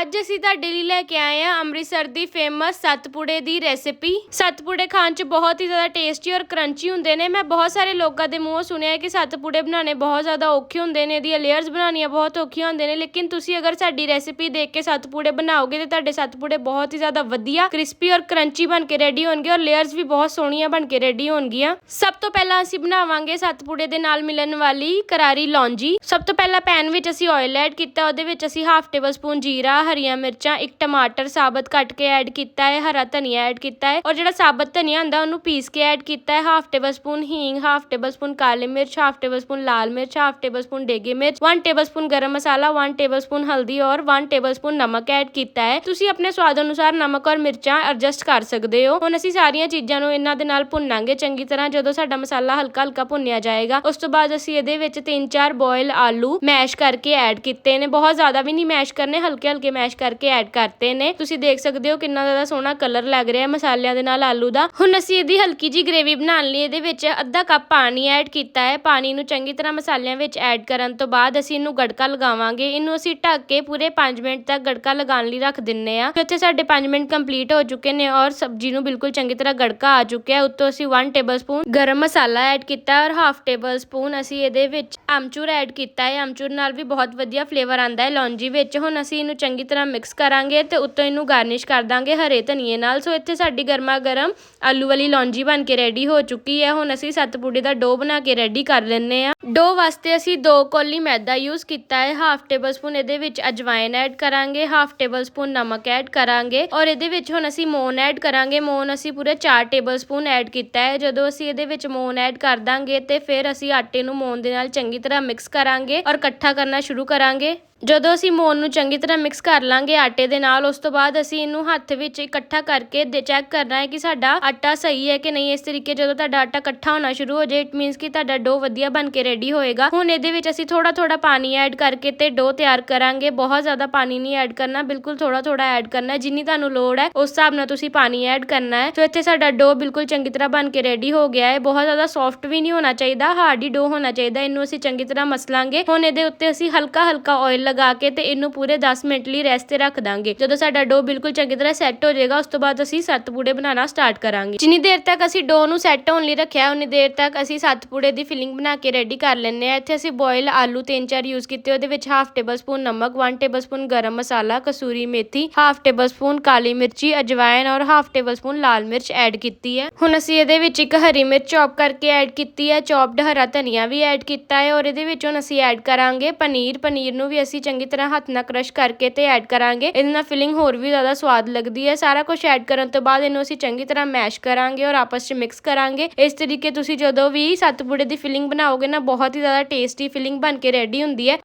ਅੱਜ ਅਸੀਂ ਤੁਹਾਡੇ ਲਈ ਲੈ ਕੇ ਆਏ ਹਾਂ ਅੰਮ੍ਰਿਤਸਰ ਦੀ ਫੇਮਸ ਸਤਪੁੜੇ ਦੀ ਰੈਸਿਪੀ ਸਤਪੁੜੇ ਖਾਣ 'ਚ ਬਹੁਤ ਹੀ ਜ਼ਿਆਦਾ ਟੇਸਟੀ ਔਰ ਕਰੰਚੀ ਹੁੰਦੇ ਨੇ। ਮੈਂ ਬਹੁਤ ਸਾਰੇ ਲੋਕਾਂ ਦੇ ਮੂੰਹੋਂ ਸੁਣਿਆ ਕਿ ਸਤਪੁੜੇ ਬਣਾਉਣੇ ਬਹੁਤ ਜ਼ਿਆਦਾ ਔਖੇ ਹੁੰਦੇ ਨੇ, ਇਹਦੀਆਂ ਲੇਅਰਸ ਬਣਾਉਣੀਆਂ ਬਹੁਤ ਔਖੀਆਂ ਹੁੰਦੇ ਨੇ। ਲੇਕਿਨ ਤੁਸੀਂ ਅਗਰ ਸਾਡੀ ਰੈਸਿਪੀ ਦੇਖ ਕੇ ਸਤਪੁੜੇ ਬਣਾਓਗੇ ਤੇ ਤੁਹਾਡੇ ਸਤਪੁੜੇ ਬਹੁਤ ਹੀ ਜ਼ਿਆਦਾ ਵਧੀਆ ਕ੍ਰਿਸਪੀ ਔਰ ਕਰੰਚੀ ਬਣ ਕੇ ਰੈਡੀ ਹੋਣਗੇ ਔਰ ਲੇਅਰਸ ਵੀ ਬਹੁਤ ਸੋਹਣੀਆਂ ਬਣ ਕੇ ਰੈਡੀ ਹੋਣਗੀਆਂ। ਸਭ ਤੋਂ ਪਹਿਲਾਂ ਅਸੀਂ ਬਣਾਵਾਂਗੇ ਸਤਪੁੜੇ ਦੇ ਨਾਲ ਮਿਲਣ ਵਾਲੀ ਕਰਾਰੀ ਲੌਂਜੀ। ਸਭ ਤੋਂ ਪਹਿਲਾਂ ਪੈਨ ਵਿੱਚ ਅਸੀਂ ਆਇਲ ਐਡ ਕੀਤਾ, ਉਹਦੇ ਵਿੱਚ ਅਸੀਂ ਹਾਫ ਟੇਬਲ ਸਪੂਨ ਜੀਰਾ ਹਰੀਆਂ ਮਿਰਚਾਂ, ਇੱਕ ਟਮਾਟਰ ਸਾਬਤ ਕੱਟ ਕੇ ਐਡ ਕੀਤਾ ਹੈ, ਹਰਾ ਧਨੀਆ ਐਡ ਕੀਤਾ ਹੈ ਔਰ ਜਿਹੜਾ ਸਾਬਤ ਧਨੀਆ ਹੁੰਦਾ ਉਹਨੂੰ ਪੀਸ ਕੇ ਐਡ ਕੀਤਾ ਹੈ ਹਾਫ ਟੇਬਲ ਸਪੂਨ ਹੀਂਗ ਹਾਫ ਟੇਬਲ ਸਪੂਨ ਕਾਲੀ ਮਿਰਚ ਹਾਫ ਟੇਬਲ ਸਪੂਨ ਲਾਲ ਮਿਰਚ ਹਾਫ ਟੇਬਲ ਸਪੂਨ ਡੇਗੀ ਮਿਰਚ 1 ਟੇਬਲ ਸਪੂਨ ਗਰਮ ਮਸਾਲਾ 1 ਟੇਬਲ ਸਪੂਨ ਹਲਦੀ ਔਰ 1 ਟੇਬਲ ਸਪੂਨ ਨਮਕ ਐਡ ਕੀਤਾ ਹੈ। ਤੁਸੀਂ ਆਪਣੇ ਸਵਾਦ ਅਨੁਸਾਰ ਨਮਕ ਔਰ ਮਿਰਚਾਂ ਐਡਜਸਟ ਕਰ ਸਕਦੇ ਹੋ। ਹੁਣ ਅਸੀਂ ਸਾਰੀਆਂ ਚੀਜ਼ਾਂ ਨੂੰ ਇਹਨਾਂ ਦੇ ਨਾਲ ਭੁੰਨਾਂਗੇ ਚੰਗੀ ਤਰ੍ਹਾਂ। ਜਦੋਂ ਸਾਡਾ ਮਸਾਲਾ ਹਲਕਾ ਹਲਕਾ ਭੁੰਨਿਆ ਜਾਏਗਾ, ਉਸ ਤੋਂ ਬਾਅਦ ਅਸੀਂ ਇਹਦੇ ਵਿੱਚ 3-4 ਬੋਇਲ ਆਲੂ ਮੈਸ਼ ਕਰਕੇ ਐਡ ਕੀਤੇ ਨੇ। ਬਹੁਤ ਜ਼ਿਆਦਾ ਵੀ ਨਹੀਂ ਮੈਸ਼ ਕਰਨੇ ਹਲਕੇ ਹਲਕੇ ਮੈਸ਼ ਕਰਕੇ ਐਡ ਕਰਤੇ ਨੇ। ਤੁਸੀਂ ਦੇਖ ਸਕਦੇ ਹੋ ਕਿੰਨਾ ਜ਼ਿਆਦਾ ਸੋਹਣਾ ਕਲਰ ਲੱਗ ਰਿਹਾ ਹੈ ਮਸਾਲਿਆਂ ਦੇ ਨਾਲ ਆਲੂ ਦਾ। ਹੁਣ ਅਸੀਂ ਇਹਦੀ ਹਲਕੀ ਜੀ ਗ੍ਰੇਵੀ ਬਣਾਉਣ ਲਈ ਇਹਦੇ ਵਿੱਚ ਅੱਧਾ ਕੱਪ ਪਾਣੀ ਐਡ ਕੀਤਾ ਹੈ। ਪਾਣੀ ਨੂੰ ਚੰਗੀ ਤਰ੍ਹਾਂ ਮਸਾਲਿਆਂ ਵਿੱਚ ਐਡ ਕਰਨ ਤੋਂ ਬਾਅਦ ਅਸੀਂ ਇਹਨੂੰ ਗੜਕਾ ਲਗਾਵਾਂਗੇ। ਇਹਨੂੰ ਅਸੀਂ ਢੱਕ ਕੇ ਪੂਰੇ 5 ਮਿੰਟ ਤੱਕ ਗੜਕਾ ਲਗਾਉਣ ਲਈ ਰੱਖ ਦਿੰਨੇ ਆ ਇੱਥੇ ਸਾਡੇ 5 ਮਿੰਟ ਕੰਪਲੀਟ ਹੋ ਚੁੱਕੇ ਨੇ ਔਰ ਸਬਜ਼ੀ ਨੂੰ ਬਿਲਕੁਲ ਚੰਗੀ ਤਰ੍ਹਾਂ ਗੜਕਾ ਆ ਚੁੱਕਿਆ ਹੈ। ਉੱਤੋਂ ਅਸੀਂ 1 ਟੇਬਲ ਸਪੂਨ ਗਰਮ ਮਸਾਲਾ ਐਡ ਕੀਤਾ ਔਰ ਹਾਫ ਟੇਬਲ ਸਪੂਨ ਅਸੀਂ ਇਹਦੇ ਵਿੱਚ ਆਮਚੂਰ ਐਡ ਕੀਤਾ ਹੈ। ਆਮਚੂਰ ਨਾਲ ਵੀ ਬਹੁਤ ਵਧੀਆ ਫਲੇਵਰ ਆਂਦਾ ਹੈ ਲੌਂਜੀ ਵਿੱਚ। ਹੁਣ ਅਸੀਂ ਇਹਨੂੰ ਚੰਗੀ ਤਰ੍ਹਾਂ ਮਿਕਸ ਕਰਾਂਗੇ ਤੇ ਉੱਤੋਂ ਇਹਨੂੰ ਗਾਰਨਿਸ਼ ਕਰ ਦਾਂਗੇ ਹਰੇ ਧਨੀਏ ਨਾਲ। ਸੋ ਇੱਥੇ ਸਾਡੀ ਗਰਮਾ ਗਰਮ ਆਲੂ ਵਾਲੀ ਲੌਂਜੀ ਬਣ ਕੇ ਰੈਡੀ ਹੋ ਚੁੱਕੀ ਹੈ। ਹੁਣ ਅਸੀਂ ਸੱਤਪੂੜੇ ਦਾ ਡੋ ਬਣਾ ਕੇ ਰੈਡੀ ਕਰ ਲੈਂਦੇ ਆ ਡੋ ਵਾਸਤੇ ਅਸੀਂ 2 ਕੋਲੀ ਮੈਦਾ ਯੂਜ਼ ਕੀਤਾ ਹੈ। ਹਾਫ ਟੇਬਲ ਸਪੂਨ ਇਹਦੇ ਵਿੱਚ ਅਜਵਾਇਨ ਐਡ ਕਰਾਂਗੇ। ਹਾਫ ਟੇਬਲ ਸਪੂਨ ਨਮਕ ਐਡ ਕਰਾਂਗੇ। ਔਰ ਇਹਦੇ ਵਿੱਚ ਹੁਣ ਅਸੀਂ ਮੋਨ ਐਡ ਕਰਾਂਗੇ। ਮੋਨ ਅਸੀਂ ਪੂਰੇ 4 ਟੇਬਲ ਸਪੂਨ ਐਡ ਕੀਤਾ ਹੈ। ਜਦੋਂ ਅਸੀਂ ਇਹਦੇ ਵਿੱਚ ਮੋਨ ਐਡ ਕਰ ਦਾਂਗੇ ਤੇ ਫਿਰ ਅਸੀਂ ਆਟੇ ਨੂੰ ਮੋਨ ਦੇ ਨਾਲ ਚੰਗੀ ਤਰ੍ਹਾਂ ਮਿਕਸ ਕਰਾਂਗੇ ਔਰ ਇਕੱਠਾ ਕਰਨਾ ਸ਼ੁਰੂ ਕਰਾਂਗੇ। ਜਦੋਂ ਅਸੀਂ ਮੋਨ ਨੂੰ ਚੰਗੀ ਤਰ੍ਹਾਂ ਮਿਕਸ ਕਰ ਲਾਂਗੇ ਆਟੇ ਦੇ ਨਾਲ, ਉਸ ਤੋਂ ਬਾਅਦ ਅਸੀਂ ਇਹਨੂੰ ਹੱਥ ਵਿੱਚ ਇਕੱਠਾ ਕਰਕੇ ਦੇ ਚੈੱਕ ਕਰਨਾ ਹੈ ਕਿ ਸਾਡਾ ਆਟਾ ਸਹੀ ਹੈ ਕਿ ਨਹੀਂ। ਇਸ ਤਰੀਕੇ ਜਦੋਂ ਤੁਹਾਡਾ ਆਟਾ ਇਕੱਠਾ ਹੋਣਾ ਸ਼ੁਰੂ ਹੋ ਜਾਏ ਇਟ ਮੀਨਸ ਕਿ ਤੁਹਾਡਾ ਡੋ ਵਧੀਆ ਬਣ ਕੇ ਰੈਡੀ ਹੋਏਗਾ। ਹੁਣ ਇਹਦੇ ਵਿੱਚ ਅਸੀਂ ਥੋੜਾ ਥੋੜਾ ਪਾਣੀ ਐਡ ਕਰਕੇ ਤੇ ਡੋ ਤਿਆਰ ਕਰਾਂਗੇ। ਬਹੁਤ ਜ਼ਿਆਦਾ ਪਾਣੀ ਨਹੀਂ ਐਡ ਕਰਨਾ, ਬਿਲਕੁਲ ਥੋੜਾ ਥੋੜਾ ਐਡ ਕਰਨਾ ਜਿੰਨੀ ਤੁਹਾਨੂੰ ਲੋੜ ਹੈ, ਉਸ ਹਿਸਾਬ ਨਾਲ ਤੁਸੀਂ ਪਾਣੀ ਐਡ ਕਰਨਾ ਹੈ। ਸੋ ਇੱਥੇ ਸਾਡਾ ਡੋ ਬਿਲਕੁਲ ਚੰਗੀ ਤਰ੍ਹਾਂ ਬਣ ਕੇ ਰੈਡੀ ਹੋ ਗਿਆ ਹੈ। ਬਹੁਤ ਜ਼ਿਆਦਾ ਸੌਫਟ ਵੀ ਨਹੀਂ ਹੋਣਾ ਚਾਹੀਦਾ ਹਾਰਡ ਹੀ ਡੋ ਹੋਣਾ ਚਾਹੀਦਾ। ਇਹਨੂੰ ਅਸੀਂ ਚੰਗੀ ਤਰ੍ਹਾਂ ਮਸਲਾਂਗੇ। ਹੁਣ ਇਹਦੇ ਉੱਤੇ ਅਸੀਂ ਹਲਕਾ ਹਲਕਾ ਆਇਲ ਲਗਾ ਕੇ ਤੇ ਇਹਨੂੰ ਪੂਰੇ 10 ਮਿੰਟ ਲਈ ਰੈਸਟ ਤੇ ਰੱਖ ਦਾਂਗੇ। ਜਦੋਂ ਸਾਡਾ ਡੋ ਬਿਲਕੁਲ ਚੰਗੀ ਤਰ੍ਹਾਂ ਸੈੱਟ ਹੋ ਜਾਏਗਾ, ਉਸ ਤੋਂ ਬਾਅਦ ਅਸੀਂ ਸੱਤ ਪੂੜੇ ਬਣਾਉਣਾ ਸਟਾਰਟ ਕਰਾਂਗੇ। ਜਿੰਨੀ ਦੇਰ ਤੱਕ ਅਸੀਂ ਡੋ ਨੂੰ ਸੈੱਟ ਹੋਣ ਲਈ ਰੱਖਿਆ, ਉਨੀ ਦੇਰ ਤੱਕ ਅਸੀਂ ਸੱਤ ਪੂੜੇ ਦੀ ਫਿਲਿੰਗ ਬਣਾ ਕੇ ਰੈਡੀ ਕਰ ਲੈਂਦੇ ਆ ਇੱਥੇ ਅਸੀਂ ਬੋਇਲ ਆਲੂ ਤਿੰਨ ਚਾਰ ਯੂਜ਼ ਕੀਤੇ, ਉਹਦੇ ਵਿੱਚ ਹਾਫ ਟੇਬਲ ਸਪੂਨ ਨਮਕ 1 ਟੇਬਲ ਸਪੂਨ ਗਰਮ ਮਸਾਲਾ, ਕਸੂਰੀ ਮੇਥੀ ਹਾਫ ਟੇਬਲ ਸਪੂਨ ਕਾਲੀ ਮਿਰਚੀ ਅਜਵਾਇਨ ਔਰ ਹਾਫ ਟੇਬਲ ਸਪੂਨ ਲਾਲ ਮਿਰਚ ਐਡ ਕੀਤੀ ਹੈ। ਹੁਣ ਅਸੀਂ ਇਹਦੇ ਵਿੱਚ ਇੱਕ ਹਰੀ ਮਿਰਚ ਚੌਪ ਕਰਕੇ ਐਡ ਕੀਤੀ ਹੈ। ਚੌਪਡ ਹਰਾ ਧਨੀਆ ਵੀ ਐਡ ਕੀਤਾ ਹੈ ਔਰ ਇਹਦੇ ਵਿੱਚ ਹੁਣ ਅਸੀਂ ਐਡ ਕਰਾਂਗੇ ਪਨੀਰ। ਪਨੀਰ ਨੂੰ ਵੀ ਅਸੀਂ ਚੰਗੀ ਤਰ੍ਹਾਂ ਹੱਥ ਨਾਲ ਕ੍ਰਸ਼ ਕਰਕੇ ਤੇ ਐਡ ਕਰਾਂਗੇ। ਇਹਦੇ ਨਾਲ ਫਿਲਿੰਗ ਹੋਰ ਵੀ ਜ਼ਿਆਦਾ ਸਵਾਦ ਲੱਗਦੀ ਹੈ। ਸਾਰਾ ਕੁਝ ਐਡ ਕਰਨ ਤੋਂ ਬਾਅਦ ਇਹਨੂੰ ਅਸੀਂ ਚੰਗੀ ਤਰ੍ਹਾਂ ਮੈਸ਼ ਕਰਾਂਗੇ ਔਰ ਆਪਸ ਚ ਮਿਕਸ ਕਰਾਂਗੇ। ਇਸ ਤਰੀਕੇ ਤੁਸੀਂ ਜਦੋਂ ਵੀ ਸੱਤਪੂੜੇ ਦੀ ਫਿਲਿੰਗ ਬਣਾਓਗੇ ਨਾ, ਬਹੁਤ ਹੀ ਜ਼ਿਆਦਾ ਟੇਸਟੀ ਫਿਲਿੰਗ ਬਣ ਕੇ ਰੈਡੀ ਹੁੰਦੀ ਹੈ।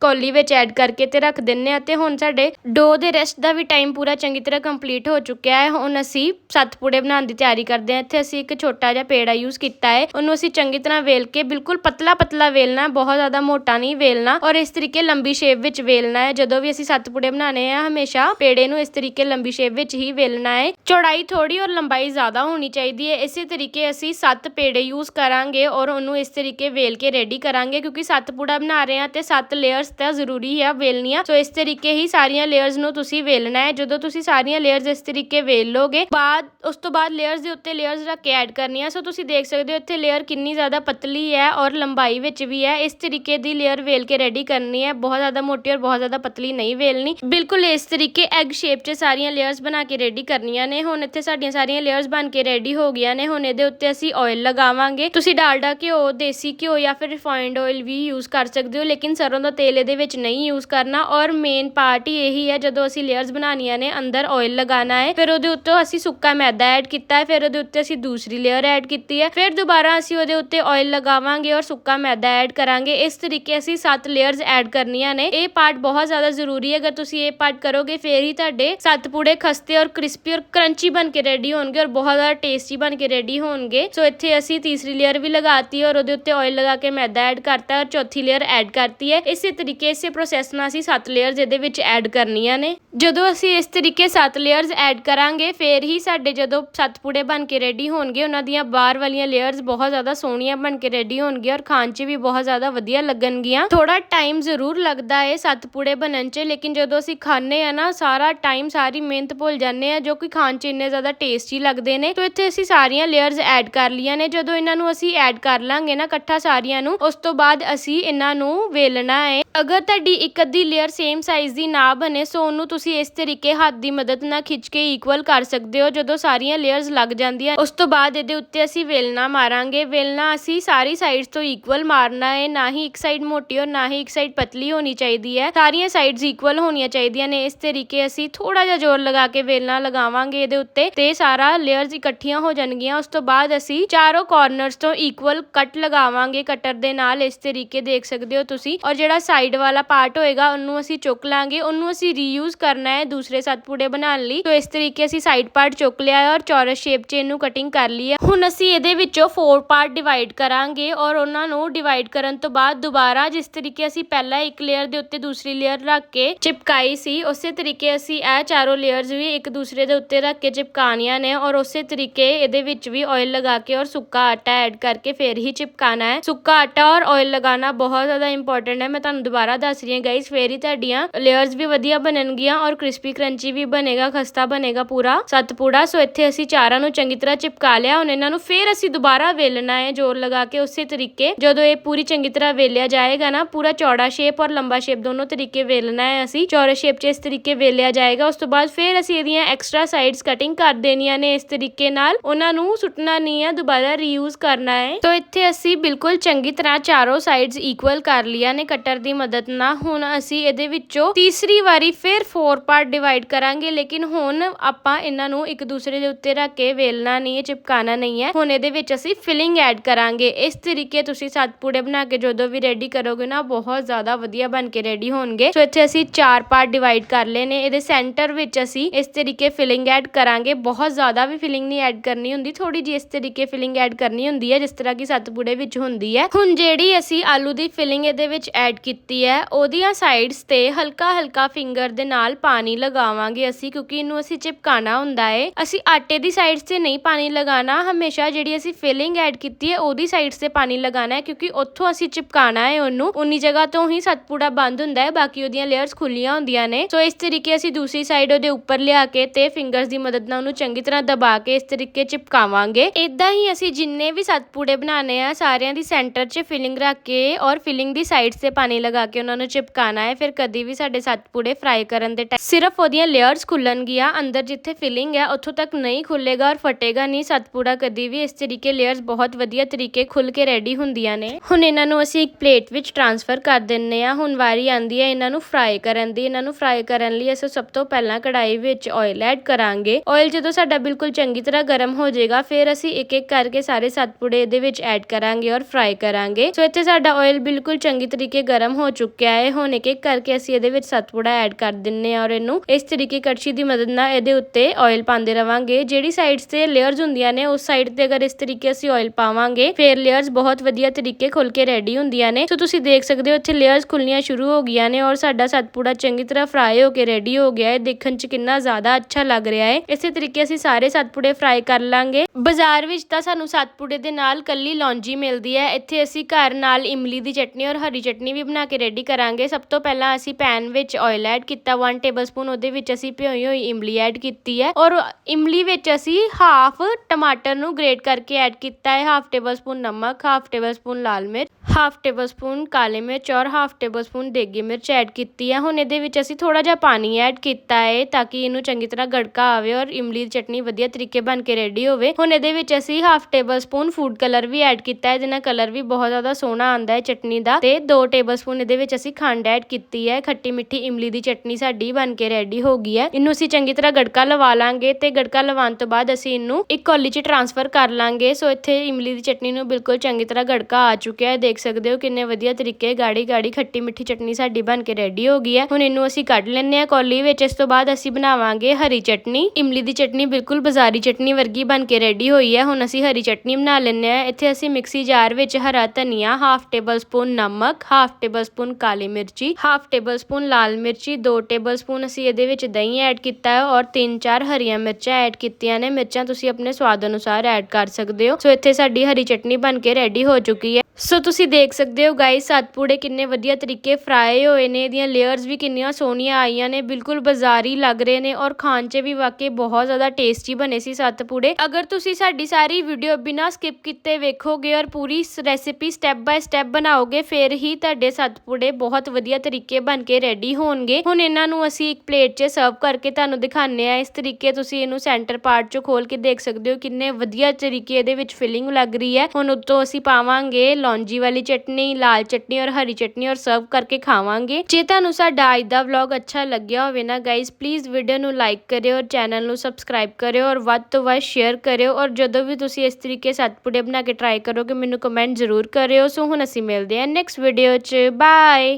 ਕੋਲੀ ਵਿੱਚ ਐਡ ਕਰਕੇ ਤੇ ਰੱਖ ਦਿੰਨੇ ਆ ਤੇ ਹੁਣ ਸਾਡੇ ਡੋ ਦੇ ਰੈਸਟ ਦਾ ਵੀ ਟਾਈਮ ਪੂਰਾ ਚੰਗੀ ਤਰ੍ਹਾਂ ਕੰਪਲੀਟ ਹੋ ਚੁੱਕਿਆ ਹੈ। ਹੁਣ ਅਸੀਂ ਸੱਤ ਪੂੜੇ ਬਣਾਉਣ ਦੀ ਤਿਆਰੀ ਕਰਦੇ ਹਾਂ। ਇੱਥੇ ਅਸੀਂ ਇੱਕ ਛੋਟਾ ਜਿਹਾ ਪੇੜਾ ਯੂਜ਼ ਕੀਤਾ ਹੈ। ਉਹਨੂੰ ਅਸੀਂ ਚੰਗੀ ਤਰ੍ਹਾਂ ਵੇਲ ਕੇ ਬਿਲਕੁਲ ਪਤਲਾ ਪਤਲਾ ਵੇਲਣਾ, ਬਹੁਤ ਜ਼ਿਆਦਾ ਮੋਟਾ ਨਹੀਂ ਵੇਲਣਾ ਔਰ ਇਸ ਤਰੀਕੇ ਲੰਬੀ ਸ਼ੇਪ ਵਿੱਚ ਵੇਲਣਾ ਹੈ। ਜਦੋਂ ਵੀ ਅਸੀਂ ਸੱਤ ਪੂੜੇ ਬਣਾਉਣੇ ਆ ਹਮੇਸ਼ਾ ਪੇੜੇ ਨੂੰ ਇਸ ਤਰੀਕੇ ਲੰਬੀ ਸ਼ੇਪ ਵਿੱਚ ਹੀ ਵੇਲਣਾ ਹੈ। ਚੌੜਾਈ ਥੋੜੀ ਔਰ ਲੰਬਾਈ ਜ਼ਿਆਦਾ ਹੋਣੀ ਚਾਹੀਦੀ ਹੈ। ਇਸੇ ਤਰੀਕੇ ਅਸੀਂ ਸੱਤ ਪੇੜੇ ਯੂਜ਼ ਕਰਾਂਗੇ ਔਰ ਉਹਨੂੰ ਇਸ ਤਰੀਕੇ ਵੇਲ ਕੇ ਰੈਡੀ ਕਰਾਂਗੇ ਕਿਉਂਕਿ ਸੱਤ ਪੂੜਾ ਬਣਾ ਰਹੇ ਆ ਤੇ ਸੱਤ ਲੇਅਰ ਤਾਂ ਜ਼ਰੂਰੀ ਆ ਵੇਲਣੀਆਂ। ਸੋ ਇਸ ਤਰੀਕੇ ਹੀ ਸਾਰੀਆਂ ਲੇਅਰਸ ਨੂੰ ਤੁਸੀਂ ਵੇਲਣਾ ਹੈ। ਜਦੋਂ ਤੁਸੀਂ ਸਾਰੀਆਂ ਲੇਅਰਸ ਇਸ ਤਰੀਕੇ ਵੇਲ ਲੋਗੇ, ਬਾਅਦ, ਉਸ ਤੋਂ ਬਾਅਦ ਲੇਅਰਸ ਦੇ ਉੱਤੇ ਲੇਅਰਸ ਰੱਖ ਕੇ ਐਡ ਕਰਨੀਆਂ ਸੋ ਤੁਸੀਂ ਦੇਖ ਸਕਦੇ ਹੋ ਇੱਥੇ ਲੇਅਰ ਕਿੰਨੀ ਜ਼ਿਆਦਾ ਪਤਲੀ ਹੈ ਔਰ ਲੰਬਾਈ ਵਿੱਚ ਵੀ ਹੈ। ਇਸ ਤਰੀਕੇ ਦੀ ਲੇਅਰ ਵੇਲ ਕੇ ਰੈਡੀ ਕਰਨੀ ਹੈ। ਬਹੁਤ ਜ਼ਿਆਦਾ ਮੋਟੀ ਔਰ ਬਹੁਤ ਜ਼ਿਆਦਾ ਪਤਲੀ ਨਹੀਂ ਵੇਲਣੀ। ਬਿਲਕੁਲ ਇਸ ਤਰੀਕੇ ਐਗ ਸ਼ੇਪ 'ਚ ਸਾਰੀਆਂ ਲੇਅਰਸ ਬਣਾ ਕੇ ਰੈਡੀ ਕਰਨੀਆਂ ਨੇ। ਹੁਣ ਇੱਥੇ ਸਾਡੀਆਂ ਸਾਰੀਆਂ ਲੇਅਰਸ ਬਣ ਕੇ ਰੈਡੀ ਹੋ ਗਈਆਂ ਨੇ। ਹੁਣ ਇਹਦੇ ਉੱਤੇ ਅਸੀਂ ਆਇਲ ਲਗਾਵਾਂਗੇ। ਤੁਸੀਂ ਡਾਲਡਾ ਘਿਓ, ਦੇਸੀ ਘਿਓ ਜਾਂ ਫਿਰ ਰਿਫਾਈਨਡ ਆਇਲ ਵੀ ਯੂਜ਼ ਕਰ ਸਕਦੇ ਹੋ। ਲੇਕਿਨ ਸਰੋਂ ਦਾ ਤੇਲ ਇਹਦੇ ਵਿੱਚ ਨਹੀਂ ਯੂਜ਼ ਕਰਨਾ ਔਰ ਮੇਨ ਪਾਰਟ ਹੀ ਇਹੀ ਹੈ ਜਦੋਂ ਅਸੀਂ ਲੇਅਰਸ ਬਣਾਉਣੀਆਂ ਨੇ ਅੰਦਰ ਆਇਲ ਲਗਾਉਣਾ ਹੈ ਫਿਰ ਉਹਦੇ ਉੱਤੇ ਅਸੀਂ ਸੁੱਕਾ ਮੈਦਾ ਐਡ ਕੀਤਾ ਹੈ ਫਿਰ ਉਹਦੇ ਉੱਤੇ ਅਸੀਂ ਦੂਸਰੀ ਲੇਅਰ ਐਡ ਕੀਤੀ ਹੈ ਫਿਰ ਦੁਬਾਰਾ ਅਸੀਂ ਉਹਦੇ ਉੱਤੇ ਆਇਲ ਲਗਾਵਾਂਗੇ ਔਰ ਸੁੱਕਾ ਮੈਦਾ ਐਡ ਕਰਾਂਗੇ ਇਸ ਤਰੀਕੇ ਅਸੀਂ ਸੱਤ ਲੇਅਰਸ ਐਡ ਕਰਨੀਆਂ ਨੇ ਇਹ ਪਾਰਟ ਬਹੁਤ ਜ਼ਿਆਦਾ ਜ਼ਰੂਰੀ ਹੈ ਅਗਰ ਤੁਸੀਂ ਇਹ ਪਾਰਟ ਕਰੋਗੇ ਫੇਰ ਹੀ ਤੁਹਾਡੇ ਸੱਤ ਪੂੜੇ ਖਸਤੇ ਔਰ ਕ੍ਰਿਸਪੀ ਔਰ ਕਰੰਚੀ ਬਣ ਕੇ ਰੈਡੀ ਹੋਣਗੇ ਔਰ ਬਹੁਤ ਜ਼ਿਆਦਾ ਟੇਸਟੀ ਬਣ ਕੇ ਰੈਡੀ ਹੋਣਗੇ ਸੋ ਇੱਥੇ ਅਸੀਂ ਤੀਸਰੀ ਲੇਅਰ ਵੀ ਲਗਾਤੀ ਔਰ ਉਹਦੇ ਉੱਤੇ ਆਇਲ ਲਗਾ ਕੇ ਮੈਦਾ ਐਡ ਕਰਤਾ ਔਰ ਚੌਥੀ ਲੇਅਰ ਐਡ ਕਰਤੀ ਹੈ ਇਸੇ ਤਰੀਕੇ ਇਸੇ ਪ੍ਰੋਸੈਸ ਨਾਲ ਅਸੀਂ 7 ਲੇਅਰਸ ਇਹਦੇ ਵਿੱਚ ਐਡ ਕਰਨੀਆਂ ਨੇ। ਜਦੋਂ ਅਸੀਂ ਇਸ ਤਰੀਕੇ 7 ਲੇਅਰਸ ਐਡ ਕਰਾਂਗੇ, ਫੇਰ ਹੀ ਸਾਡੇ ਜਦੋਂ ਸੱਤ ਪੂੜੇ ਬਣ ਕੇ ਰੈਡੀ ਹੋਣਗੇ, ਉਹਨਾਂ ਦੀਆਂ ਬਾਹਰ ਵਾਲੀਆਂ ਲੇਅਰਸ ਬਹੁਤ ਜ਼ਿਆਦਾ ਸੋਹਣੀਆਂ ਬਣ ਕੇ ਰੈਡੀ ਹੋਣਗੀਆਂ ਔਰ ਖਾਣ 'ਚ ਵੀ ਬਹੁਤ ਜ਼ਿਆਦਾ ਵਧੀਆ ਲੱਗਣਗੀਆਂ। ਥੋੜਾ ਟਾਈਮ ਜ਼ਰੂਰ ਲੱਗਦਾ ਏ ਸੱਤ ਪੂੜੇ ਬਣਨ 'ਚ, ਲੇਕਿਨ ਜਦੋਂ ਅਸੀਂ ਖਾਣੇ ਆ ਨਾ, ਸਾਰਾ ਟਾਈਮ ਸਾਰੀ ਮਿਹਨਤ ਭੁੱਲ ਜਾਂਦੇ ਆ ਜੋ ਕਿ ਖਾਣ 'ਚ ਇੰਨੇ ਜ਼ਿਆਦਾ ਟੇਸਟੀ ਲੱਗਦੇ ਨੇ। ਤੋ ਇੱਥੇ ਅਸੀਂ ਸਾਰੀਆਂ ਲੇਅਰਸ ਐਡ ਕਰ ਲਈਆਂ ਨੇ। ਜਦੋਂ ਇਹਨਾਂ ਨੂੰ ਅਸੀਂ ਐਡ ਕਰ ਲਾਂਗੇ ਨਾ, ਇਕੱਠਾ ਸਾਰੀਆਂ ਨੂੰ, ਉਸ ਤੋਂ ਬਾਅਦ ਅਸੀਂ ਇਹਨਾਂ ਨੂੰ ਵੇਲਣਾ ਹੈ ਅਗਰ ਤੁਹਾਡੀ ਇੱਕ ਅੱਧੀ ਲੇਅਰ ਸੇਮ ਸਾਈਜ਼ ਦੀ ਨਾ ਬਣੇ ਸੋ ਉਹਨੂੰ ਤੁਸੀਂ ਇਸ ਤਰੀਕੇ ਹੱਥ ਦੀ ਮਦਦ ਨਾਲ ਖਿੱਚ ਕੇ ਇਕੁਅਲ ਕਰ ਸਕਦੇ ਹੋ, ਜਦੋਂ ਸਾਰੀਆਂ ਲੇਅਰਸ ਲੱਗ ਜਾਂਦੀਆਂ। ਉਸ ਤੋਂ ਬਾਅਦ ਇਹਦੇ ਉੱਤੇ ਅਸੀਂ ਵੇਲਣਾ ਮਾਰਾਂਗੇ। ਵੇਲਣਾ ਅਸੀਂ ਸਾਰੀ ਸਾਈਡਸ ਤੋਂ ਇਕੁਅਲ ਮਾਰਨਾ ਹੈ। ਨਾ ਹੀ ਇੱਕ ਸਾਈਡ ਮੋਟੀ ਔਰ ਨਾ ਹੀ ਇੱਕ ਸਾਈਡ ਪਤਲੀ ਹੋਣੀ ਚਾਹੀਦੀ ਹੈ। ਸਾਰੀਆਂ ਸਾਈਡਸ ਇਕੁਅਲ ਹੋਣੀਆਂ ਚਾਹੀਦੀਆਂ ਨੇ। ਇਸ ਤਰੀਕੇ ਅਸੀਂ ਥੋੜਾ ਜਿਹਾ ਜ਼ੋਰ ਲਗਾ ਕੇ ਵੇਲਣਾ ਲਗਾਵਾਂਗੇ ਇਹਦੇ ਉੱਤੇ ਤੇ ਸਾਰਾ ਲੇਅਰਸ ਇਕੱਠੀਆਂ ਹੋ ਜਾਣਗੀਆਂ। ਉਸ ਤੋਂ ਬਾਅਦ ਅਸੀਂ ਚਾਰੋਂ ਕਾਰਨਰਸ ਤੋਂ ਇਕੁਅਲ ਕੱਟ ਲਗਾਵਾਂਗੇ। ਕਟਰ ਦੇ ਨਾਲ ਇਸ ਤਰੀਕੇ ਦੇਖ ਸਕਦੇ ਹੋ ਤੁਸੀਂ। ਔਰ ਜਿਹੜਾ ਸਾਈਡ ਵਾਲਾ ਪਾਰਟ ਹੋਏਗਾ, ਉਹਨੂੰ ਅਸੀਂ ਚੁੱਕ ਲਾਂਗੇ, ਉਹਨੂੰ ਅਸੀਂ ਰੀਯੂਜ਼ ਕਰਨਾ ਹੈ ਦੂਸਰੇ ਸਤਪੂੜੇ ਬਣਾਉਣ ਲਈ। ਤੋਂ ਇਸ ਤਰੀਕੇ ਅਸੀਂ ਸਾਈਡ ਪਾਰਟ ਚੁੱਕ ਲਿਆ ਹੈ ਔਰ ਚੌਰਸ ਸ਼ੇਪ 'ਚ ਇਹਨੂੰ ਕਟਿੰਗ ਕਰ ਲਈ ਹੈ। ਹੁਣ ਅਸੀਂ ਇਹਦੇ ਵਿੱਚੋਂ ਫੋਰ ਪਾਰਟ ਡਿਵਾਈਡ ਕਰਾਂਗੇ ਔਰ ਉਹਨਾਂ ਨੂੰ ਡਿਵਾਈਡ ਕਰਨ ਤੋਂ ਬਾਅਦ ਦੁਬਾਰਾ ਜਿਸ ਤਰੀਕੇ ਅਸੀਂ ਪਹਿਲਾਂ ਇੱਕ ਲੇਅਰ ਦੇ ਉੱਤੇ ਦੂਸਰੀ ਲੇਅਰ ਰੱਖ ਕੇ ਚਿਪਕਾਈ ਸੀ, ਉਸੇ ਤਰੀਕੇ ਅਸੀਂ ਇਹ ਚਾਰੋਂ ਲੇਅਰਸ ਵੀ ਇੱਕ ਦੂਸਰੇ ਦੇ ਉੱਤੇ ਰੱਖ ਕੇ ਚਿਪਕਾਣੀਆਂ ਨੇ ਔਰ ਉਸੇ ਤਰੀਕੇ ਇਹਦੇ ਵਿੱਚ ਵੀ ਆਇਲ ਲਗਾ ਕੇ ਔਰ ਸੁੱਕਾ ਆਟਾ ਐਡ ਕਰਕੇ ਫੇਰ ਹੀ ਚਿਪਕਾਣਾ ਹੈ। ਸੁੱਕਾ ਆਟਾ ਔਰ ਆਇਲ ਲਗਾਉਣਾ ਬਹੁਤ ਜ਼ਿਆਦਾ ਇੰਪੋਰਟੈਂਟ ਹੈ। ਮੈਂ ਤੁਹਾਨੂੰ ਦੁਬਾਰਾ ਦੱਸ ਰਹੀ ਹਾਂ। ਗਾਇਸ ਫੇਰ ਹੀ ਤੁਹਾਡੀਆਂ ਲੇਅਰਸ ਵੀ ਵਧੀਆ ਬਣਨਗੀਆਂ ਔਰ ਕ੍ਰਿਸਪੀ ਕਰੰਚੀ ਵੀ ਬਣੇਗਾ, ਖਸਤਾ ਬਣੇਗਾ ਪੂਰਾ। ਸਤਪੂੜਾ, ਸੋ ਇੱਥੇ ਅਸੀਂ ਚਾਰਾਂ ਨੂੰ ਚੰਗੀ ਤਰ੍ਹਾਂ ਚਿਪਕਾ ਲਿਆ। ਹੁਣ ਇਹਨਾਂ ਨੂੰ ਫੇਰ ਅਸੀਂ ਦੁਬਾਰਾ ਵੇਲਣਾ ਹੈ ਜ਼ੋਰ ਲਗਾ ਕੇ ਉਸੇ ਤਰੀਕੇ। ਜਦੋਂ ਇਹ ਪੂਰੀ ਚੰਗੀ ਤਰ੍ਹਾਂ ਵੇਲਿਆ ਜਾਏਗਾ ਨਾ, ਪੂਰਾ ਚੌੜਾ ਸ਼ੇਪ ਔਰ ਲੰਬਾ ਸ਼ੇਪ ਦੋਨੋਂ ਤਰੀਕੇ ਵੇਲਣਾ ਹੈ ਅਸੀਂ। ਚੌੜੇ ਸ਼ੇਪ 'ਚ ਇਸ ਤਰੀਕੇ ਵੇਲਿਆ ਜਾਏਗਾ। ਉਸ ਤੋਂ ਬਾਅਦ ਫੇਰ ਅਸੀਂ ਇਹਦੀਆਂ ਐਕਸਟਰਾ ਸਾਈਡਸ ਕਟਿੰਗ ਕਰ ਦੇਣੀਆਂ ਨੇ ਇਸ ਤਰੀਕੇ ਨਾਲ। ਉਹਨਾਂ ਨੂੰ ਸੁੱਟਣਾ ਨਹੀਂ ਹੈ, ਦੁਬਾਰਾ ਰੀਯੂਜ਼ ਕਰਨਾ ਹੈ। ਤੋਂ ਇੱਥੇ ਅਸੀਂ ਬਿਲਕੁਲ ਚੰਗੀ ਤਰ੍ਹਾਂ ਚਾਰੋਂ ਸਾਈਡਸ ਇਕੁਅਲ ਕਰ ਲਿਆ ਨੇ ਕਟਰ ਦੀ ਮਦਦ ਨਾ ਹੁਣ ਅਸੀਂ ਇਹਦੇ ਵਿੱਚੋਂ ਤੀਸਰੀ ਵਾਰੀ ਫਿਰ ਫੋਰ ਪਾਰਟ ਡਿਵਾਈਡ ਕਰਾਂਗੇ, ਲੇਕਿਨ ਹੁਣ ਆਪਾਂ ਇਹਨਾਂ ਨੂੰ ਇੱਕ ਦੂਸਰੇ ਦੇ ਉੱਤੇ ਰੱਖ ਕੇ ਵੇਲਣਾ ਨਹੀਂ ਹੈ, ਚਿਪਕਾਣਾ ਨਹੀਂ ਹੈ। ਹੁਣ ਇਹਦੇ ਵਿੱਚ ਅਸੀਂ ਫਿਲਿੰਗ ਐਡ ਕਰਾਂਗੇ। ਇਸ ਤਰੀਕੇ ਤੁਸੀਂ ਸੱਤਪੂੜੇ ਬਣਾ ਕੇ ਜਦੋਂ ਵੀ ਰੈਡੀ ਕਰੋਗੇ ਨਾ, ਬਹੁਤ ਜ਼ਿਆਦਾ ਵਧੀਆ ਬਣ ਕੇ ਰੈਡੀ ਹੋਣਗੇ। ਸੋ ਇੱਥੇ ਅਸੀਂ ਚਾਰ ਪਾਰਟ ਡਿਵਾਈਡ ਕਰ ਲਏ ਨੇ। ਇਹਦੇ ਸੈਂਟਰ ਵਿੱਚ ਅਸੀਂ ਇਸ ਤਰੀਕੇ ਫਿਲਿੰਗ ਐਡ ਕਰਾਂਗੇ। ਬਹੁਤ ਜ਼ਿਆਦਾ ਵੀ ਫਿਲਿੰਗ ਨਹੀਂ ਐਡ ਕਰਨੀ ਹੁੰਦੀ ਥੋੜੀ ਜਿਹੀ ਇਸ ਤਰੀਕੇ ਫਿਲਿੰਗ ਐਡ ਕਰਨੀ ਹੁੰਦੀ ਹੈ, ਜਿਸ ਤਰ੍ਹਾਂ ਕਿ ਸੱਤ ਪੂੜੇ ਵਿੱਚ ਹੁੰਦੀ ਹੈ। ਹੁਣ ਜਿਹੜੀ ਅਸੀਂ ਆਲੂ ਦੀ ਫਿਲਿੰਗ ਇਹਦੇ ਵਿੱਚ ਐਡ ਕੀਤੀ ਹੈ, ਉਹਦੀਆਂ ਸਾਈਡਸ ਤੇ ਹਲਕਾ ਹਲਕਾ ਫਿੰਗਰ ਦੇ ਨਾਲ ਪਾਣੀ ਲਗਾਵਾਂਗੇ ਅਸੀਂ, ਕਿਉਂਕਿ ਇਹਨੂੰ ਅਸੀਂ ਚਿਪਕਾਣਾ ਹੁੰਦਾ ਹੈ ਅਸੀਂ ਆਟੇ ਦੀ ਸਾਈਡਸ ਤੇ ਨਹੀਂ ਪਾਣੀ ਲਗਾਣਾ ਹਮੇਸ਼ਾ ਜਿਹੜੀ ਅਸੀਂ ਫਿਲਿੰਗ ਐਡ ਕੀਤੀ ਹੈ, ਉਹਦੀ ਸਾਈਡਸ ਤੇ ਪਾਣੀ ਲਗਾਣਾ ਹੈ, ਕਿਉਂਕਿ ਉੱਥੋਂ ਅਸੀਂ ਚਿਪਕਾਣਾ ਹੈ ਉਹਨੂੰ। ਉਨੀ ਜਗ੍ਹਾ ਤੋਂ ਹੀ ਸਤਪੂੜਾ ਬੰਦ ਹੁੰਦਾ ਹੈ, ਬਾਕੀ ਉਹਦੀਆਂ ਲੇਅਰਸ ਖੁੱਲੀਆਂ ਹੁੰਦੀਆਂ ਨੇ। ਸੋ ਇਸ ਤਰੀਕੇ ਅਸੀਂ ਦੂਸਰੀ ਸਾਈਡ ਉਹਦੇ ਉੱਪਰ ਲਿਆ ਕੇ ਤੇ ਫਿੰਗਰਸ ਦੀ ਮਦਦ ਨਾਲ ਉਹਨੂੰ ਚੰਗੀ ਤਰ੍ਹਾਂ ਦਬਾ ਕੇ ਇਸ ਤਰੀਕੇ ਚਿਪਕਾਵਾਂਗੇ। ਇਦਾਂ ਹੀ ਅਸੀਂ ਜਿੰਨੇ ਵੀ ਸਤਪੂੜੇ ਬਣਾਣੇ ਆ, ਸਾਰਿਆਂ ਦੀ ਸੈਂਟਰ 'ਚ ਫਿਲਿੰਗ ਰੱਖ ਕੇ ਔਰ ਫਿਲਿੰਗ ਦੀ ਸਾਈਡਸ ਤੇ ਪਾਣੀ ਲਗਾ ਕੇ ਉਹਨਾਂ ਨੂੰ ਚਿਪਕਾਣਾ ਹੈ। ਫਿਰ ਕਦੀ ਵੀ ਸਾਡੇ ਸਤਪੂੜੇ ਫਰਾਈ ਕਰਨ ਦੇ ਟਾਈਮ ਸਿਰਫ ਉਹਦੀਆਂ ਲੇਅਰਸ ਖੁੱਲਣਗੀਆਂ। ਅੰਦਰ ਜਿੱਥੇ ਫਿਲਿੰਗ ਹੈ, ਉੱਥੋਂ ਤੱਕ ਨਹੀਂ ਖੁੱਲੇਗਾ ਔਰ ਫਟੇਗਾ ਨਹੀਂ। ਸਤਪੂੜਾ ਕਦੀ ਵੀ ਇਸ ਤਰੀਕੇ ਲੇਅਰਸ ਬਹੁਤ ਵਧੀਆ ਤਰੀਕੇ ਖੁੱਲ ਕੇ ਰੈਡੀ ਹੁੰਦੀਆਂ ਨੇ। ਹੁਣ ਇਹਨਾਂ ਨੂੰ ਅਸੀਂ ਇੱਕ ਪਲੇਟ ਵਿੱਚ ਟ੍ਰਾਂਸਫਰ ਕਰ ਦਿੰਨੇ ਆ ਹੁਣ ਵਾਰੀ ਆਂਦੀ ਹੈ ਇਹਨਾਂ ਨੂੰ ਫਰਾਈ ਕਰਨ ਦੀ। ਇਹਨਾਂ ਨੂੰ ਫਰਾਈ ਕਰਨ ਲਈ ਅਸੀਂ ਸਭ ਤੋਂ ਪਹਿਲਾਂ ਕੜਾਈ ਵਿੱਚ ਆਇਲ ਐਡ ਕਰਾਂਗੇ। ਆਇਲ ਜਦੋਂ ਸਾਡਾ ਬਿਲਕੁਲ ਚੰਗੀ ਤਰ੍ਹਾਂ ਗਰਮ ਹੋ ਜਾਏਗਾ, ਫਿਰ ਅਸੀਂ ਇੱਕ ਇੱਕ ਕਰਕੇ ਸਾਰੇ ਸੱਤਪੂੜੇ ਇਹਦੇ ਵਿੱਚ ਐਡ ਕਰਾਂਗੇ ਔਰ ਫਰਾਈ ਕਰਾਂਗੇ। ਸੋ ਇੱਥੇ ਸਾਡਾ ਆਇਲ ਬਿਲਕੁਲ ਚੰਗੀ ਤਰੀਕੇ ਗਰਮ ਹੋ ਹੋ ਚੁੱਕਿਆ ਹੈ। ਹੁਣ ਇੱਕ ਇੱਕ ਕਰਕੇ ਅਸੀਂ ਇਹਦੇ ਵਿੱਚ ਸਤਪੂੜਾ ਐਡ ਕਰ ਦਿੰਨੇ ਆ ਔਰ ਇਹਨੂੰ ਇਸ ਤਰੀਕੇ ਕੜਛੀ ਦੀ ਮਦਦ ਨਾਲ ਇਹਦੇ ਉੱਤੇ ਆਇਲ ਪਾਉਂਦੇ ਰਵਾਂਗੇ। ਜਿਹੜੀ ਸਾਈਡਸ ਤੇ ਲੇਅਰਸ ਹੁੰਦੀਆਂ ਨੇ, ਉਸ ਸਾਈਡ ਤੇ ਅਗਰ ਇਸ ਤਰੀਕੇ ਅਸੀਂ ਆਇਲ ਪਾਵਾਂਗੇ, ਫਿਰ ਲੇਅਰਸ ਬਹੁਤ ਵਧੀਆ ਤਰੀਕੇ ਖੁੱਲ ਕੇ ਰੈਡੀ ਹੁੰਦੀਆਂ ਨੇ। ਸੋ ਤੁਸੀਂ ਦੇਖ ਸਕਦੇ ਹੋ ਇੱਥੇ ਲੇਅਰਸ ਖੁੱਲਣੀਆਂ ਸ਼ੁਰੂ ਹੋ ਗਈਆਂ ਨੇ ਔਰ ਸਾਡਾ ਸਤਪੂੜਾ ਚੰਗੀ ਤਰ੍ਹਾਂ ਫਰਾਈ ਹੋ ਕੇ ਰੈਡੀ ਹੋ ਗਿਆ ਹੈ। ਦੇਖਣ 'ਚ ਕਿੰਨਾ ਜ਼ਿਆਦਾ ਅੱਛਾ ਲੱਗ ਰਿਹਾ ਹੈ। ਇਸੇ ਤਰੀਕੇ ਅਸੀਂ ਸਾਰੇ ਸਤਪੂੜੇ ਫਰਾਈ ਕਰ ਲਾਂਗੇ। ਬਾਜ਼ਾਰ ਵਿੱਚ ਤਾਂ ਸਾਨੂੰ ਸਤਪੂੜੇ ਦੇ ਨਾਲ ਕੱਲੀ ਲੌਂਜੀ ਮਿਲਦੀ ਹੈ। ਇੱਥੇ ਅਸੀਂ ਘਰ ਨਾਲ ਇਮਲੀ ਦੀ ਚਟਨੀ ਔਰ ਹਰੀ ਚਟਨੀ ਵੀ ਬਣਾ ਕੇ ਰੈਡੀ ਕਰਾਂਗੇ। ਸਭ ਤੋਂ ਪਹਿਲਾਂ ਅਸੀਂ ਪੈਨ ਵਿੱਚ ਆਇਲ ਐਡ ਕੀਤਾ। 1 ਟੇਬਲਸਪੂਨ ਉਹਦੇ ਵਿੱਚ ਅਸੀਂ ਭਿਓਈ ਹੋਈ ਇਮਲੀ ਐਡ ਕੀਤੀ ਹੈ। ਔਰ ਇਮਲੀ ਵਿੱਚ ਅਸੀਂ ਹਾਫ ਟਮਾਟਰ ਨੂੰ ਗ੍ਰੇਟ ਕਰਕੇ ਐਡ ਕੀਤਾ ਹੈ। ਹਾਫ ਟੇਬਲਸਪੂਨ ਨਮਕ ਹਾਫ ਟੇਬਲਸਪੂਨ ਲਾਲ ਮਿਰਚ ਹਾਫ ਟੇਬਲਸਪੂਨ ਕਾਲੇ ਮਿਰਚ ਔਰ ਹਾਫ ਟੇਬਲਸਪੂਨ ਦੇਗੀ ਮਿਰਚ ਐਡ ਕੀਤੀ ਹੈ। ਹੁਣ ਇਹਦੇ ਵਿੱਚ ਅਸੀਂ ਥੋੜਾ ਜਿਹਾ ਪਾਣੀ ਐਡ ਕੀਤਾ ਹੈ ਤਾਂ ਕਿ ਇਹਨੂੰ ਚੰਗੀ ਤਰ੍ਹਾਂ ਗੜਕਾ ਆਵੇ ਔਰ ਇਮਲੀ ਦੀ ਚਟਨੀ ਵਧੀਆ ਤਰੀਕੇ ਬਣ ਕੇ ਰੈਡੀ ਹੋਵੇ। ਹੁਣ ਇਹਦੇ ਵਿੱਚ ਅਸੀਂ ਹਾਫ ਟੇਬਲਸਪੂਨ ਫੂਡ ਕਲਰ ਵੀ ਐਡ ਕੀਤਾ ਹੈ। ਇਹਦੇ ਨਾਲ ਕਲਰ ਵੀ ਬਹੁਤ ਜ਼ਿਆਦਾ ਸੋਹਣਾ ਆਂਦਾ ਹੈ ਚਟਨੀ ਦਾ। ਤੇ 2 ਟੇਬਲਸਪੂਨ ਇਹਦੇ ਵਿੱਚ ਅਸੀਂ ਖੰਡ ਐਡ ਕੀਤੀ ਹੈ, ਖੱਟੀ ਮਿੱਠੀ ਇਮਲੀ ਦੀ ਚਟਨੀ ਸਾਡੀ ਬਣ ਕੇ ਰੈਡੀ ਹੋ ਗਈ ਹੈ। ਇਹਨੂੰ ਅਸੀਂ ਚੰਗੀ ਤਰ੍ਹਾਂ ਗੜਕਾ ਲਵਾ ਲਾਂਗੇ ਤੇ ਗੜਕਾ ਲਵਾਉਣ ਤੋਂ ਬਾਅਦ ਅਸੀਂ ਇਹਨੂੰ ਇੱਕ ਕੌਲੀ 'ਚ ਟ੍ਰਾਂਸਫਰ ਕਰ ਲਾਂਗੇ। ਸੋ ਇੱਥੇ ਇਮਲੀ ਦੀ ਚਟਨੀ ਨੂੰ ਬਿਲਕੁਲ ਚੰਗੀ ਤਰ੍ਹਾਂ ਗੜਕਾ ਆ ਚੁੱਕਿਆ ਹੈ। ਦੇਖ ਸਕਦੇ ਹੋ ਕਿੰਨੇ ਵਧੀਆ ਤਰੀਕੇ ਗਾੜੀ ਗਾੜੀ ਖੱਟੀ ਮਿੱਠੀ ਚਟਨੀ ਸਾਡੀ ਬਣ ਕੇ ਰੈਡੀ ਹੋ ਗਈ ਹੈ। ਹੁਣ ਇਹਨੂੰ ਅਸੀਂ ਕੱਢ ਲੈਂਦੇ ਹਾਂ ਕੌਲੀ ਵਿੱਚ। ਇਸ ਤੋਂ ਬਾਅਦ ਅਸੀਂ ਬਣਾਵਾਂਗੇ ਹਰੀ ਚਟਨੀ। ਇਮਲੀ ਦੀ ਚਟਨੀ ਬਿਲਕੁਲ ਬਾਜ਼ਾਰੀ ਚਟਨੀ ਵਰਗੀ ਬਣ ਕੇ ਰੈਡੀ ਹੋਈ ਹੈ। ਹੁਣ ਅਸੀਂ ਹਰੀ ਚਟਨੀ ਬਣਾ ਲੈਂਦੇ ਹਾਂ। ਇੱਥੇ ਅਸੀਂ ਮਿਕਸੀ ਜਾਰ ਵਿੱਚ ਹਰਾ ਧਨੀਆ ਹਾਫ ਟੇਬਲ ਸਪੂਨ ਨਮਕ ਹਾਫ ਟੇਬਲ ਸਪੂਨ ਕਾਲੀ ਮਿਰਚੀ ਹਾਫ ਟੇਬਲ ਸਪੂਨ ਲਾਲ ਮਿਰਚੀ 2 ਟੇਬਲ ਸਪੂਨ ਅਸੀਂ ਇਹਦੇ ਵਿੱਚ ਦਹੀਂ ਐਡ ਕੀਤਾ ਹੈ ਔਰ 3-4 ਹਰੀਆਂ ਮਿਰਚਾਂ ਐਡ ਕੀਤੀਆਂ ਨੇ। ਮਿਰਚਾਂ ਤੁਸੀਂ ਆਪਣੇ ਸਵਾਦ ਅਨੁਸਾਰ ਐਡ ਕਰ ਸਕਦੇ ਹੋ। ਸੋ ਇੱਥੇ ਸਾਡੀ ਹਰੀ ਚਟਨੀ ਬਣ ਕੇ ਰੈਡੀ ਹੋ ਚੁੱਕੀ ਹੈ। ਸੋ ਤੁਸੀਂ ਦੇਖ ਸਕਦੇ ਹੋ ਗਾਇਸ ਸਤਪੂੜੇ ਕਿੰਨੇ ਵਧੀਆ ਤਰੀਕੇ ਫਰਾਈ ਹੋਏ ਨੇ। ਇਹਦੀਆਂ ਲੇਅਰਸ ਵੀ ਕਿੰਨੀਆਂ ਸੋਹਣੀਆਂ ਆਈਆਂ ਨੇ। ਬਿਲਕੁਲ ਬਾਜ਼ਾਰੀ ਲੱਗ ਰਹੇ ਨੇ ਔਰ ਖਾਣ 'ਚ ਵੀ ਵਾਕਈ ਬਹੁਤ ਜ਼ਿਆਦਾ ਟੇਸਟੀ ਬਣੇ ਸੀ ਸਤਪੂੜੇ। ਅਗਰ ਤੁਸੀਂ ਸਾਡੀ ਸਾਰੀ ਵੀਡੀਓ ਬਿਨਾਂ ਸਕਿਪ ਕੀਤੇ ਵੇਖੋਗੇ ਔਰ ਪੂਰੀ ਰੈਸਿਪੀ ਸਟੈਪ ਬਾਏ ਸਟੈਪ ਬਣਾਓਗੇ, ਫਿਰ ਹੀ ਤੁਹਾਡੇ ਸਤਪੂੜੇ ਬਹੁਤ ਵਧੀਆ ਤਰੀਕੇ ਬਣ ਕੇ ਰੈਡੀ ਹੋਣਗੇ। ਹੁਣ ਇਹਨਾਂ ਨੂੰ ਅਸੀਂ ਇੱਕ ਪਲੇਟ 'ਚ ਸਰਵ ਕਰਕੇ ਤੁਹਾਨੂੰ ਦਿਖਾਉਂਦੇ ਆ ਇਸ ਤਰੀਕੇ ਤੁਸੀਂ ਇਹਨੂੰ ਸੈਂਟਰ ਪਾਰਟ 'ਚੋਂ ਖੋਲ ਕੇ ਦੇਖ ਸਕਦੇ ਹੋ ਕਿੰਨੇ ਵਧੀਆ ਤਰੀਕੇ ਇਹਦੇ ਵਿੱਚ ਫਿਲਿੰਗ ਲੱਗ ਰਹੀ ਹੈ। ਹੁਣ ਉੱਤੋਂ ਅਸੀਂ ਪਾਵਾਂਗੇ ਲੌਂਜੀ ਵਾਲੀ ਚਟਨੀ, ਲਾਲ ਚਟਨੀ ਔਰ ਹਰੀ ਚਟਨੀ ਔਰ ਸਰਵ ਕਰਕੇ ਖਾਵਾਂਗੇ। ਜੇ ਤੁਹਾਨੂੰ ਸਾਡਾ ਅੱਜ ਦਾ ਵਲੌਗ ਅੱਛਾ ਲੱਗਿਆ ਹੋਵੇ ਨਾ ਗਾਇਸ ਪਲੀਜ਼ ਵੀਡੀਓ ਨੂੰ ਲਾਈਕ ਕਰਿਓ ਔਰ ਚੈਨਲ ਨੂੰ ਸਬਸਕ੍ਰਾਈਬ ਕਰਿਓ ਔਰ ਵੱਧ ਤੋਂ ਵੱਧ ਸ਼ੇਅਰ ਕਰਿਓ ਔਰ ਜਦੋਂ ਵੀ ਤੁਸੀਂ ਇਸ ਤਰੀਕੇ ਸਤਪੁੜੇ ਬਣਾ ਕੇ ਟਰਾਈ ਕਰੋਗੇ, ਮੈਨੂੰ ਕਮੈਂਟ ਜ਼ਰੂਰ ਕਰਿਓ। ਸੋ ਹੁਣ ਅਸੀਂ ਮਿਲਦੇ ਹਾਂ ਨੈਕਸਟ ਵੀਡੀਓ 'ਚ। Bye Bye.